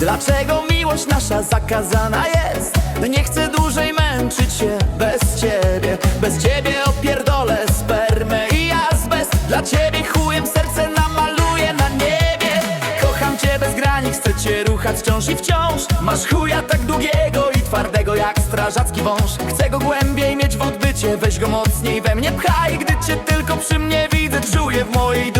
Dlaczego miłość nasza zakazana jest? Nie chcę dłużej męczyć się bez ciebie. Bez ciebie opierdolę spermę i azbest. Dla ciebie chujem serce namaluję na niebie. Kocham cię bez granic, chcę cię ruchać wciąż i wciąż. Masz chuja tak długiego i twardego jak strażacki wąż. Chcę go głębiej mieć w odbycie, weź go mocniej we mnie pchaj. Gdy cię tylko przy mnie widzę, czuję w mojej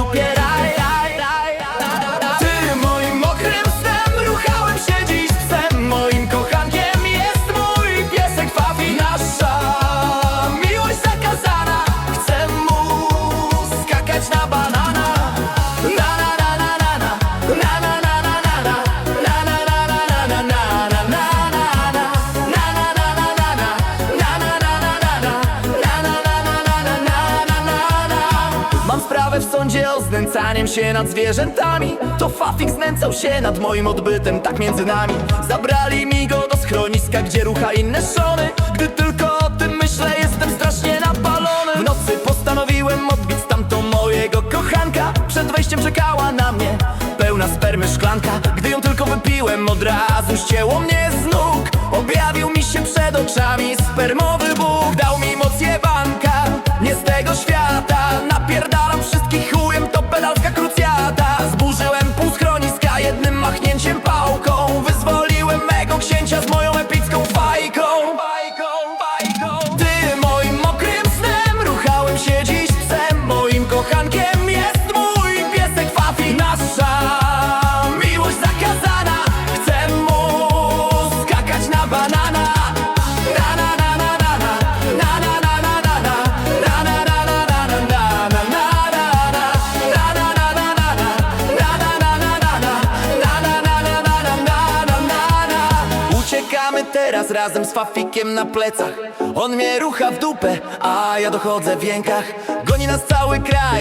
znęcaniem się nad zwierzętami To Fafik znęcał się nad moim odbytem, tak między nami. Zabrali mi go do schroniska, gdzie rucha inne szony Gdy tylko o tym myślę, jestem strasznie napalony. W nocy postanowiłem odbić tamtą mojego kochanka. Przed wejściem czekała na mnie pełna spermy szklanka. Gdy ją tylko wypiłem, od razu ścięło mnie z nóg. Objawił mi się przed oczami spermowy teraz razem z Fafikiem na plecach. On mnie rucha w dupę, a ja dochodzę w jękach. Goni nas cały kraj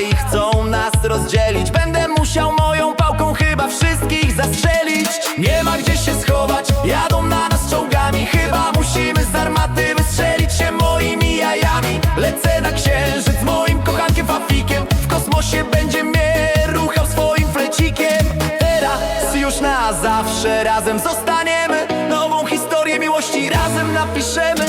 na zawsze razem zostaniemy Nową historię miłości razem napiszemy